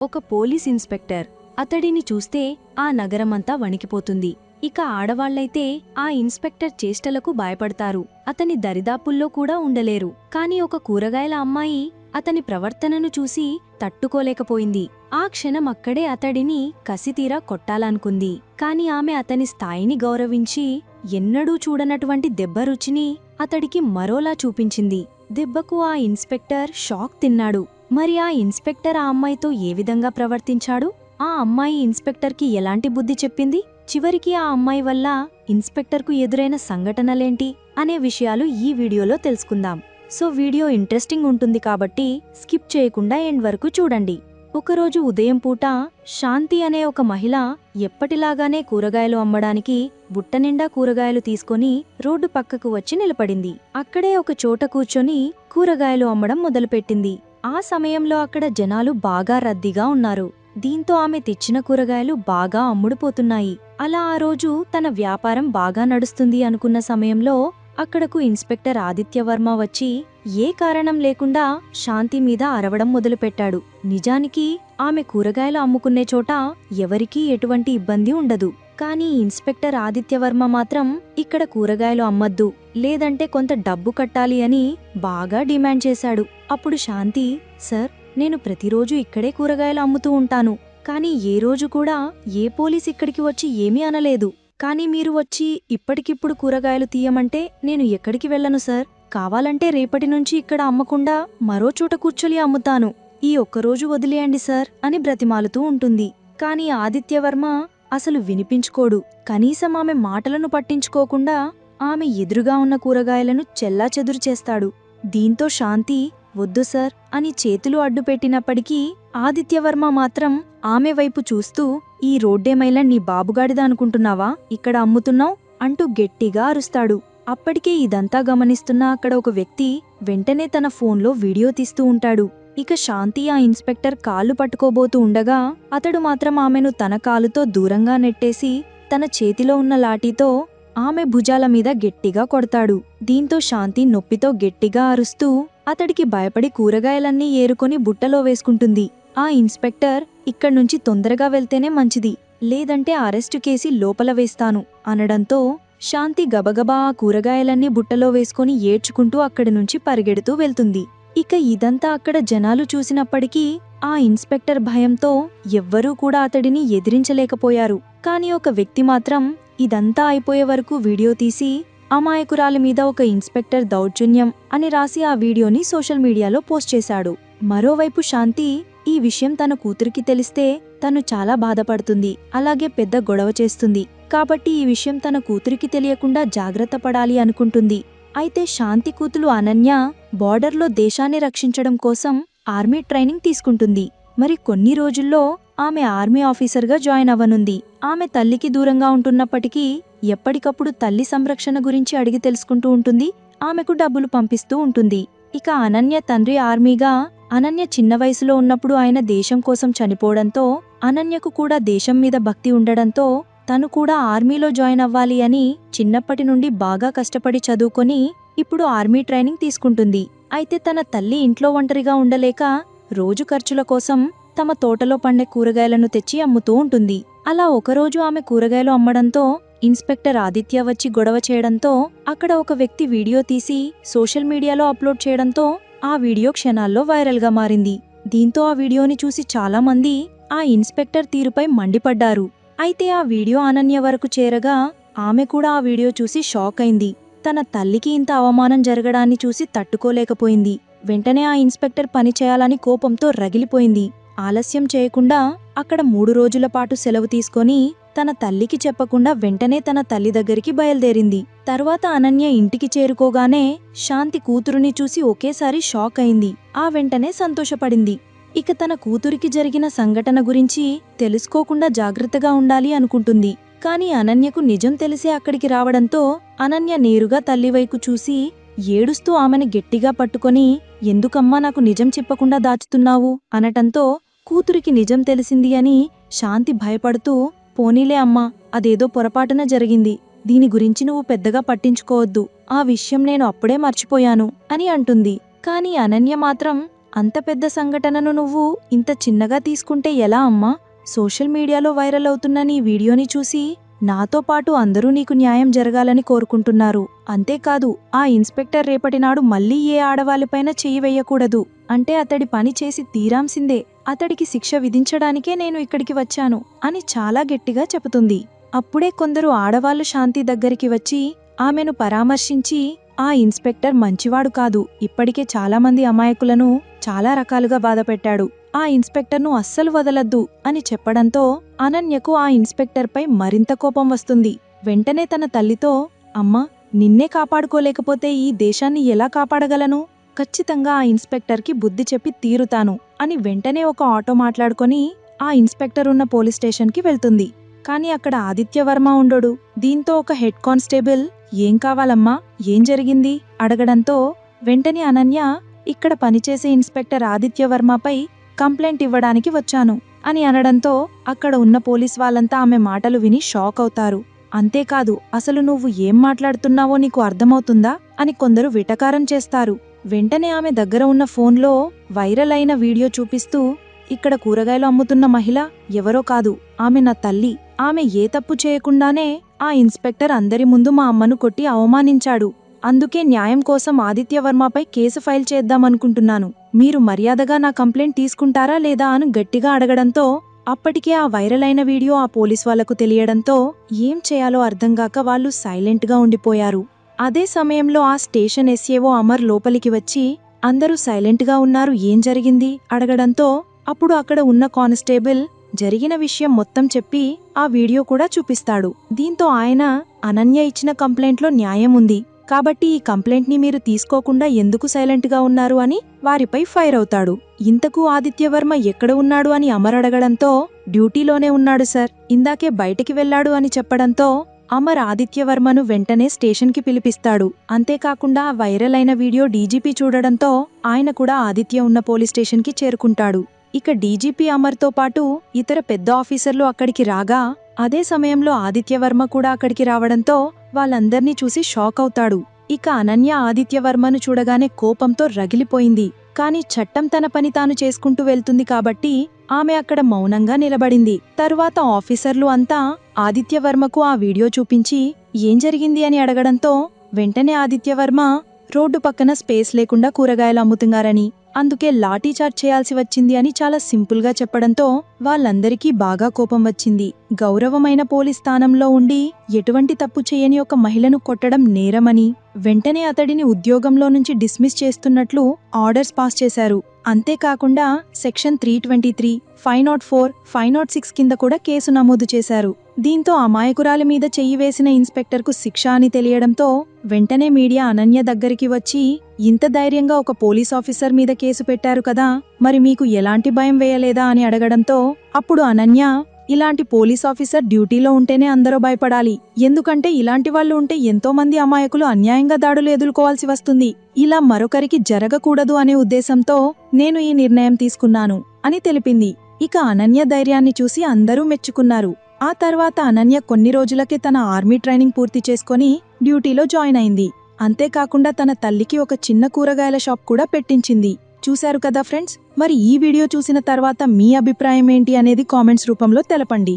ఒక police inspector. అతడిని చూస్తే ఆ నగరమంతా వణికిపోతుంది. ఇక ఆడవాళ్ళైతే ఆ ఇన్స్పెక్టర్ చేష్టలకు భయపడతారు. అతని దరిదాపుల్లో కూడా ఉండలేరు. కాని ఒక కూరగాయల అమ్మాయి అతని ప్రవర్తనను చూసి తట్టుకోలేకపోయింది. ఆ క్షణం అక్కడే అతడిని కసితీరా కొట్టాలనుకుంది. కాని ఆమె అతని స్థాయిని గౌరవించి ఎన్నడూ చూడనటువంటి దెబ్బ రుచిని అతడికి మరోలా చూపించింది. దెబ్బకు ఆ ఇన్స్పెక్టర్ షాక్ తిన్నాడు. మరి ఆ ఇన్స్పెక్టర్ ఆ అమ్మాయితో ఏ విధంగా ప్రవర్తించాడు? ఆ అమ్మాయి ఇన్స్పెక్టర్కి ఎలాంటి బుద్ధి చెప్పింది? చివరికి ఆ అమ్మాయి వల్ల ఇన్స్పెక్టర్కు ఎదురైన సంఘటనలేంటి? అనే విషయాలు ఈ వీడియోలో తెలుసుకుందాం. సో వీడియో ఇంట్రెస్టింగ్ ఉంటుంది కాబట్టి స్కిప్ చేయకుండా ఎండ్ వరకు చూడండి. ఒకరోజు ఉదయం పూట శాంతి అనే ఒక మహిళ ఎప్పటిలాగానే కూరగాయలు అమ్మడానికి బుట్టనిండా కూరగాయలు తీసుకొని రోడ్డు పక్కకు వచ్చి నిలబడింది. అక్కడే ఒక చోట కూర్చొని కూరగాయలు అమ్మడం మొదలుపెట్టింది. ఆ సమయంలో అక్కడ జనాలు బాగా రద్దీగా ఉన్నారు. దీంతో ఆమె తెచ్చిన కూరగాయలు బాగా అమ్ముడుపోతున్నాయి. అలా ఆ రోజు తన వ్యాపారం బాగా నడుస్తుంది అనుకున్న సమయంలో అక్కడకు ఇన్స్పెక్టర్ ఆదిత్యవర్మ వచ్చి ఏ కారణం లేకుండా శాంతి మీద అరవడం మొదలుపెట్టాడు. నిజానికి ఆమె కూరగాయలు అమ్ముకునే చోట ఎవరికీ ఎటువంటి ఇబ్బంది ఉండదు. కానీ ఇన్స్పెక్టర్ ఆదిత్యవర్మ మాత్రం ఇక్కడ కూరగాయలు అమ్మద్దు లేదంటే కొంత డబ్బు కట్టాలి అని బాగా డిమాండ్ చేశాడు. అప్పుడు శాంతి సార్ నేను ప్రతిరోజు ఇక్కడే కూరగాయలు అమ్ముతూ ఉంటాను కానీ ఏ రోజు కూడా ఏ పోలీస్ ఇక్కడికి వచ్చి ఏమీ అనలేదు. కానీ మీరు వచ్చి ఇప్పటికిప్పుడు కూరగాయలు తీయమంటే నేను ఎక్కడికి వెళ్ళను సార్. కావాలంటే రేపటి నుంచి ఇక్కడ అమ్మకుండా మరో చోట కూర్చొని అమ్ముతాను. ఈ ఒక్కరోజు వదిలేయండి సార్ అని బ్రతిమాలుతూ ఉంటుంది. కాని ఆదిత్యవర్మ అసలు వినిపించుకోడు. కనీసం ఆమె మాటలను పట్టించుకోకుండా ఆమె ఎదురుగా ఉన్న కూరగాయలను చెల్లాచెదురు చేస్తాడు. దీంతో శాంతి వద్దు సార్ అని చేతులు అడ్డుపెట్టినప్పటికీ ఆదిత్యవర్మ మాత్రం ఆమె వైపు చూస్తూ ఈ రోడ్డేమైలా నీ బాబుగాడిదా అనుకుంటున్నావా? ఇక్కడ అమ్ముతున్నావ్? అంటూ గట్టిగా అరుస్తాడు. అప్పటికే ఇదంతా గమనిస్తున్న అక్కడ ఒక వ్యక్తి వెంటనే తన ఫోన్లో వీడియో తీస్తూ ఉంటాడు. ఇక శాంతి ఆ ఇన్స్పెక్టర్ కాళ్ళు పట్టుకోబోతూ ఉండగా అతడు మాత్రం ఆమెను తన కాలుతో దూరంగా నెట్టేసి తన చేతిలో ఉన్న లాఠీతో ఆమె భుజాల మీద గట్టిగా కొడతాడు. దీంతో శాంతి నొప్పితో గట్టిగా అరుస్తూ అతడికి భయపడి కూరగాయలన్నీ ఏరుకొని బుట్టలో వేసుకుంటుంది. ఆ ఇన్స్పెక్టర్ ఇక్కడ్నుంచి తొందరగా వెళ్తేనే మంచిది. లేదంటే అరెస్టు కేసి లోపల వేస్తాను అనడంతో శాంతి గబగబా ఆ కూరగాయలన్నీ బుట్టలో వేసుకొని ఏడ్చుకుంటూ అక్కడి నుంచి పరిగెడుతూ వెళ్తుంది. ఇక ఇదంతా అక్కడ జనాలు చూసినప్పటికీ ఆ ఇన్స్పెక్టర్ భయంతో ఎవ్వరూ కూడా అతడిని ఎదిరించలేకపోయారు. కాని ఒక వ్యక్తి మాత్రం ఇదంతా అయిపోయే వరకు వీడియో తీసి అమాయకురాలి మీద ఒక ఇన్స్పెక్టర్ దౌర్జన్యం అని రాసి ఆ వీడియోని సోషల్ మీడియాలో పోస్ట్ చేశాడు. మరోవైపు శాంతి ఈ విషయం తన కూతురికి తెలిస్తే తను చాలా బాధపడుతుంది. అలాగే పెద్ద గొడవ చేస్తుంది. కాబట్టి ఈ విషయం తన కూతురికి తెలియకుండా జాగ్రత్త పడాలి అనుకుంటుంది. అయితే శాంతి కూతులు అనన్య బార్డర్లో దేశాన్ని రక్షించడం కోసం ఆర్మీ ట్రైనింగ్ తీసుకుంటుంది. మరి కొన్ని రోజుల్లో ఆమె ఆర్మీ ఆఫీసర్గా జాయిన్ అవ్వనుంది. ఆమె తల్లికి దూరంగా ఉంటున్నప్పటికీ ఎప్పటికప్పుడు తల్లి సంరక్షణ గురించి అడిగి తెలుసుకుంటూ ఉంటుంది. ఆమెకు డబ్బులు పంపిస్తూ ఉంటుంది. ఇక అనన్య తండ్రి ఆర్మీగా అనన్య చిన్న వయసులో ఉన్నప్పుడు ఆయన దేశం కోసం చనిపోవడంతో అనన్యకు కూడా దేశం మీద భక్తి ఉండడంతో తను కూడా ఆర్మీలో జాయిన్ అవ్వాలి అని చిన్నప్పటి నుండి బాగా కష్టపడి చదువుకొని ఇప్పుడు ఆర్మీ ట్రైనింగ్ తీసుకుంటుంది. అయితే తన తల్లి ఇంట్లో ఒంటరిగా ఉండలేక రోజు ఖర్చుల కోసం తమ తోటలో పండే కూరగాయలను తెచ్చి అమ్ముతూ ఉంటుంది. అలా ఒకరోజు ఆమె కూరగాయలు అమ్మడంతో ఇన్స్పెక్టర్ ఆదిత్య వచ్చి గొడవ చేయడంతో అక్కడ ఒక వ్యక్తి వీడియో తీసి సోషల్ మీడియాలో అప్లోడ్ చేయడంతో ఆ వీడియో క్షణాల్లో వైరల్గా మారింది. దీంతో ఆ వీడియోని చూసి చాలామంది ఆ ఇన్స్పెక్టర్ తీరుపై మండిపడ్డారు. అయితే ఆ వీడియో అనన్య వరకు చేరగా ఆమె కూడా ఆ వీడియో చూసి షాక్ అయింది. తన తల్లికి ఇంత అవమానం జరగడాన్ని చూసి తట్టుకోలేకపోయింది. వెంటనే ఆ ఇన్స్పెక్టర్ పని చేయాలని కోపంతో రగిలిపోయింది. ఆలస్యం చేయకుండా అక్కడ మూడు రోజుల పాటు సెలవు తీసుకొని తన తల్లికి చెప్పకుండా వెంటనే తన తల్లి దగ్గరికి బయలుదేరింది. తర్వాత అనన్య ఇంటికి చేరుకోగానే శాంతి కూతురుని చూసి ఒకేసారి షాక్ అయింది. ఆ వెంటనే సంతోషపడింది. ఇక తన కూతురికి జరిగిన సంఘటన గురించి తెలుసుకోకుండా జాగ్రత్తగా ఉండాలి అనుకుంటుంది. కాని అనన్యకు నిజం తెలిసే అక్కడికి రావడంతో అనన్య నేరుగా తల్లివైపు చూసి ఏడుస్తూ ఆమెను గట్టిగా పట్టుకొని ఎందుకమ్మా నాకు నిజం చెప్పకుండా దాచుతున్నావు? అనటంతో కూతురికి నిజం తెలిసింది అని శాంతి భయపడుతూ పోనీలే అమ్మా అదేదో పొరపాటున జరిగింది. దీని గురించి నువ్వు పెద్దగా పట్టించుకోవద్దు. ఆ విషయం నేను అప్పుడే మర్చిపోయాను అని అంటుంది. కాని అనన్య మాత్రం అంత పెద్ద సంఘటనను నువ్వు ఇంత చిన్నగా తీసుకుంటే ఎలా అమ్మా? సోషల్ మీడియాలో వైరల్ అవుతున్న నీ వీడియోని చూసి నాతో పాటు అందరూ నీకు న్యాయం జరగాలని కోరుకుంటున్నారు. అంతేకాదు ఆ ఇన్స్పెక్టర్ రేపటినాడు మళ్ళీ ఏ ఆడవాళ్ళపైన చెయ్యి వెయ్యకూడదు అంటే అతడి పని చేసి తీరాంసిందే. అతడికి శిక్ష విధించడానికే నేను ఇక్కడికి వచ్చాను అని చాలా గట్టిగా చెబుతుంది. అప్పుడే కొందరు ఆడవాళ్ళు శాంతి దగ్గరికి వచ్చి ఆమెను పరామర్శించి ఆ ఇన్స్పెక్టర్ మంచివాడు కాదు. ఇప్పటికే చాలామంది అమాయకులను చాలా రకాలుగా బాధపెట్టాడు. ఆ ఇన్స్పెక్టర్ను అస్సలు వదలద్దు అని చెప్పడంతో అనన్యకు ఆ ఇన్స్పెక్టర్పై మరింత కోపం వస్తుంది. వెంటనే తన తల్లితో అమ్మా నిన్నే కాపాడుకోలేకపోతే ఈ దేశాన్ని ఎలా కాపాడగలను? ఖచ్చితంగా ఆ ఇన్స్పెక్టర్కి బుద్ధి చెప్పి తీరుతాను అని వెంటనే ఒక ఆటో మాట్లాడుకొని ఆ ఇన్స్పెక్టర్ ఉన్న పోలీస్ స్టేషన్కి వెళ్తుంది. కాని అక్కడ ఆదిత్యవర్మ ఉండడు. దీంతో ఒక హెడ్ కానిస్టేబుల్ ఏం కావాలమ్మా? ఏం జరిగింది? అడగడంతో వెంటనే అనన్య ఇక్కడ పనిచేసే ఇన్స్పెక్టర్ ఆదిత్యవర్మపై కంప్లైంట్ ఇవ్వడానికి వచ్చాను అని అనడంతో అక్కడ ఉన్న పోలీస్ వాళ్ళంతా ఆమె మాటలు విని షాక్ అవుతారు. అంతేకాదు అసలు నువ్వు ఏం మాట్లాడుతున్నావో నీకు అర్థమవుతుందా? అని కొందరు విటకారం చేస్తారు. వెంటనే ఆమె దగ్గర ఉన్న ఫోన్లో వైరల్ అయిన వీడియో చూపిస్తూ ఇక్కడ కూరగాయలు అమ్ముతున్న మహిళ ఎవరో కాదు ఆమె నా తల్లి ఆమె ఏ తప్పు చేయకుండానే ఆ ఇన్స్పెక్టర్ అందరి ముందు మా అమ్మను కొట్టి అవమానించాడు. అందుకే న్యాయం కోసం ఆదిత్యవర్మపై కేసు ఫైల్ చేద్దామనుకుంటున్నాను. మీరు మర్యాదగా నా కంప్లైంట్ తీసుకుంటారా లేదా అని గట్టిగా అడగడంతో అప్పటికే ఆ వైరల్ అయిన వీడియో ఆ పోలీస్ వాళ్ళకు తెలియడంతో ఏం చేయాలో అర్థంగాక వాళ్ళు సైలెంట్గా ఉండిపోయారు. అదే సమయంలో ఆ స్టేషన్ ఎస్ఏవో అమర్ లోపలికి వచ్చి అందరూ సైలెంట్గా ఉన్నారు ఏం జరిగింది? అడగడంతో అప్పుడు అక్కడ ఉన్న కానిస్టేబుల్ జరిగిన విషయం మొత్తం చెప్పి ఆ వీడియో కూడా చూపిస్తాడు. దీంతో ఆయన అనన్య ఇచ్చిన కంప్లైంట్లో న్యాయం ఉంది. కాబట్టి ఈ కంప్లైంట్ని మీరు తీసుకోకుండా ఎందుకు సైలెంట్గా ఉన్నారు అని వారిపై ఫైర్ అవుతాడు. ఇంతకు ఆదిత్యవర్మ ఎక్కడ ఉన్నాడు అని అమర్ అడగడంతో డ్యూటీలోనే ఉన్నాడు సార్. ఇందాకే బయటికి వెళ్ళాడు అని చెప్పడంతో అమర్ ఆదిత్యవర్మను వెంటనే స్టేషన్కి పిలిపిస్తాడు. అంతేకాకుండా వైరల్ అయిన వీడియో డీజీపీ చూడడంతో ఆయన కూడా ఆదిత్య ఉన్న పోలీస్ స్టేషన్కి చేరుకుంటాడు. ఇక డీజీపీ అమర్తో పాటు ఇతర పెద్ద ఆఫీసర్లు అక్కడికి రాగా అదే సమయంలో ఆదిత్యవర్మ కూడా అక్కడికి రావడంతో వాళ్ళందర్నీ చూసి షాక్ అవుతాడు. ఇక అనన్య ఆదిత్యవర్మను చూడగానే కోపంతో రగిలిపోయింది. కాని చట్టం తన పని తాను చేసుకుంటూ వెళ్తుంది కాబట్టి ఆమె అక్కడ మౌనంగా నిలబడింది. తరువాత ఆఫీసర్లు అంతా ఆదిత్యవర్మకు ఆ వీడియో చూపించి ఏం జరిగింది? అని అడగడంతో వెంటనే ఆదిత్యవర్మ రోడ్డు పక్కన స్పేస్ లేకుండా కూరగాయలు అమ్ముతున్నారని అందుకే లాఠీచార్జ్ చేయాల్సి వచ్చింది అని చాలా సింపుల్గా చెప్పడంతో వాళ్ళందరికీ బాగా కోపం వచ్చింది. గౌరవమైన పోలీస్ స్థానంలో ఉండి ఎటువంటి తప్పు చేయని ఒక మహిళను కొట్టడం నేరమని వెంటనే అతడిని ఉద్యోగంలో నుంచి డిస్మిస్ చేస్తున్నట్లు ఆర్డర్స్ పాస్ చేశారు. అంతేకాకుండా section three twenty three five nought four five nought six కింద కూడా కేసు నమోదు చేశారు. దీంతో అమాయకురాలి మీద చెయ్యి వేసిన ఇన్స్పెక్టర్కు శిక్ష అని తెలియడంతో వెంటనే మీడియా అనన్య దగ్గరికి వచ్చి ఇంత ధైర్యంగా ఒక పోలీస్ ఆఫీసర్ మీద కేసు పెట్టారు కదా మరి మీకు ఎలాంటి భయం వేయలేదా అని అడగడంతో అప్పుడు అనన్య ఇలాంటి పోలీస్ ఆఫీసర్ డ్యూటీలో ఉంటేనే అందరూ భయపడాలి. ఎందుకంటే ఇలాంటి వాళ్ళు ఉంటే ఎంతో మంది అమాయకులు అన్యాయంగా దాడులు ఎదుర్కోవాల్సి వస్తుంది. ఇలా మరొకరికి జరగకూడదు అనే ఉద్దేశంతో నేను ఈ నిర్ణయం తీసుకున్నాను అని తెలిపింది. ఇక అనన్య ధైర్యాన్ని చూసి అందరూ మెచ్చుకున్నారు. ఆ తర్వాత అనన్య కొన్ని రోజులకే తన ఆర్మీ ట్రైనింగ్ పూర్తి చేసుకొని డ్యూటీలో జాయిన్ అయింది. అంతేకాకుండా తన తల్లికి ఒక చిన్న కూరగాయల షాప్ కూడా పెట్టించింది. చూశారు కదా ఫ్రెండ్స్? మరి ఈ వీడియో చూసిన తర్వాత మీ అభిప్రాయం ఏంటి అనేది కామెంట్స్ రూపంలో తెలపండి.